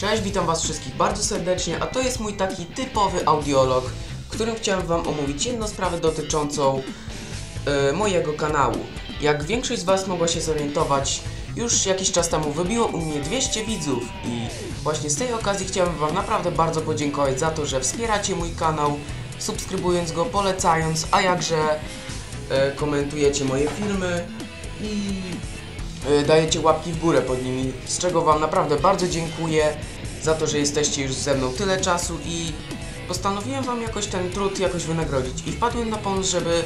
Cześć, witam was wszystkich bardzo serdecznie, a to jest mój taki typowy audiolog, którym chciałem wam omówić jedną sprawę dotyczącą e, mojego kanału. Jak większość z was mogła się zorientować, już jakiś czas temu wybiło u mnie 200 widzów i właśnie z tej okazji chciałem wam naprawdę bardzo podziękować za to, że wspieracie mój kanał, subskrybując go, polecając, a jakże e, komentujecie moje filmy i dajecie łapki w górę pod nimi, z czego Wam naprawdę bardzo dziękuję za to, że jesteście już ze mną tyle czasu i postanowiłem Wam jakoś ten trud jakoś wynagrodzić. I wpadłem na pomysł, żeby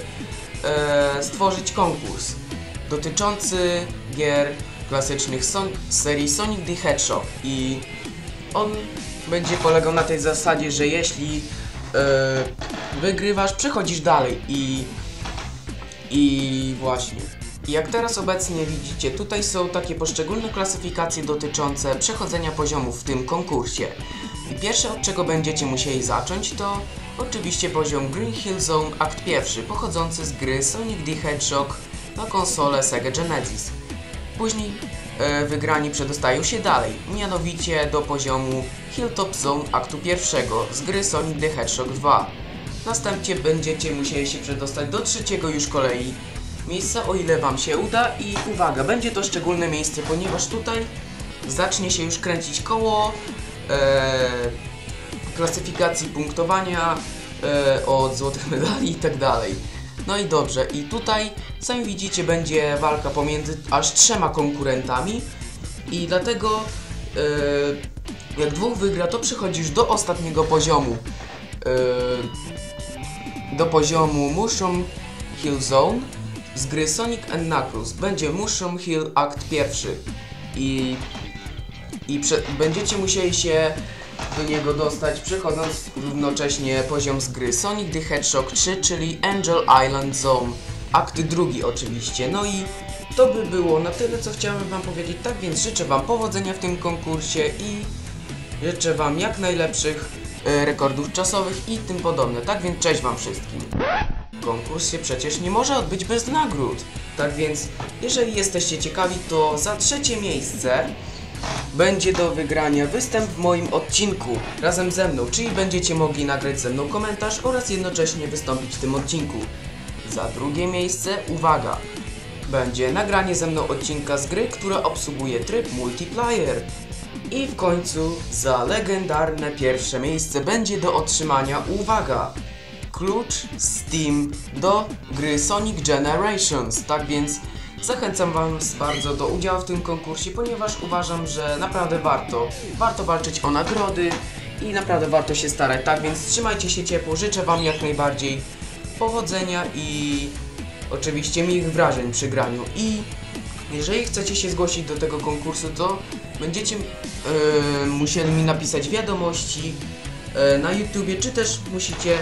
e, stworzyć konkurs dotyczący gier klasycznych son serii Sonic the Hedgehog. I on będzie polegał na tej zasadzie, że jeśli e, wygrywasz, przechodzisz dalej. I i właśnie. Jak teraz obecnie widzicie, tutaj są takie poszczególne klasyfikacje dotyczące przechodzenia poziomów w tym konkursie. Pierwsze od czego będziecie musieli zacząć to oczywiście poziom Green Hill Zone Akt 1 pochodzący z gry Sonic the Hedgehog na konsolę Sega Genesis. Później e, wygrani przedostają się dalej, mianowicie do poziomu Hilltop Zone Aktu 1 z gry Sonic the Hedgehog 2. Następnie będziecie musieli się przedostać do trzeciego już kolei miejsca, o ile Wam się uda i uwaga, będzie to szczególne miejsce, ponieważ tutaj zacznie się już kręcić koło e, klasyfikacji punktowania e, od złotych medali i tak dalej. No i dobrze, i tutaj sami widzicie będzie walka pomiędzy aż trzema konkurentami i dlatego e, jak dwóch wygra, to przechodzisz do ostatniego poziomu. E, do poziomu Mushroom Hill Zone z gry Sonic Knuckles. Będzie Mushroom Hill Akt pierwszy i, i będziecie musieli się do niego dostać przechodząc równocześnie poziom z gry Sonic the Hedgehog 3, czyli Angel Island Zone. Akt drugi oczywiście. No i to by było na tyle, co chciałem wam powiedzieć. Tak więc życzę wam powodzenia w tym konkursie i życzę wam jak najlepszych e, rekordów czasowych i tym podobne. Tak więc cześć wam wszystkim. Konkurs się przecież nie może odbyć bez nagród. Tak więc, jeżeli jesteście ciekawi, to za trzecie miejsce będzie do wygrania występ w moim odcinku razem ze mną, czyli będziecie mogli nagrać ze mną komentarz oraz jednocześnie wystąpić w tym odcinku. Za drugie miejsce, uwaga, będzie nagranie ze mną odcinka z gry, która obsługuje tryb multiplayer. I w końcu za legendarne pierwsze miejsce będzie do otrzymania, uwaga, klucz Steam do gry Sonic Generations. Tak więc zachęcam Was bardzo do udziału w tym konkursie, ponieważ uważam, że naprawdę warto. Warto walczyć o nagrody i naprawdę warto się starać. Tak więc trzymajcie się ciepło, życzę Wam jak najbardziej powodzenia i oczywiście miłych wrażeń przy graniu. I jeżeli chcecie się zgłosić do tego konkursu, to będziecie yy, musieli mi napisać wiadomości yy, na YouTubie, czy też musicie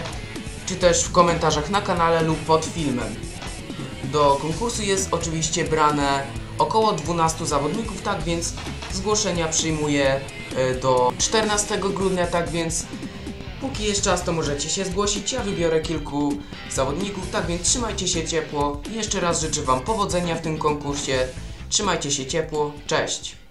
czy też w komentarzach na kanale lub pod filmem. Do konkursu jest oczywiście brane około 12 zawodników, tak więc zgłoszenia przyjmuję e, do 14 grudnia, tak więc póki jest czas, to możecie się zgłosić. Ja wybiorę kilku zawodników, tak więc trzymajcie się ciepło. Jeszcze raz życzę Wam powodzenia w tym konkursie. Trzymajcie się ciepło. Cześć!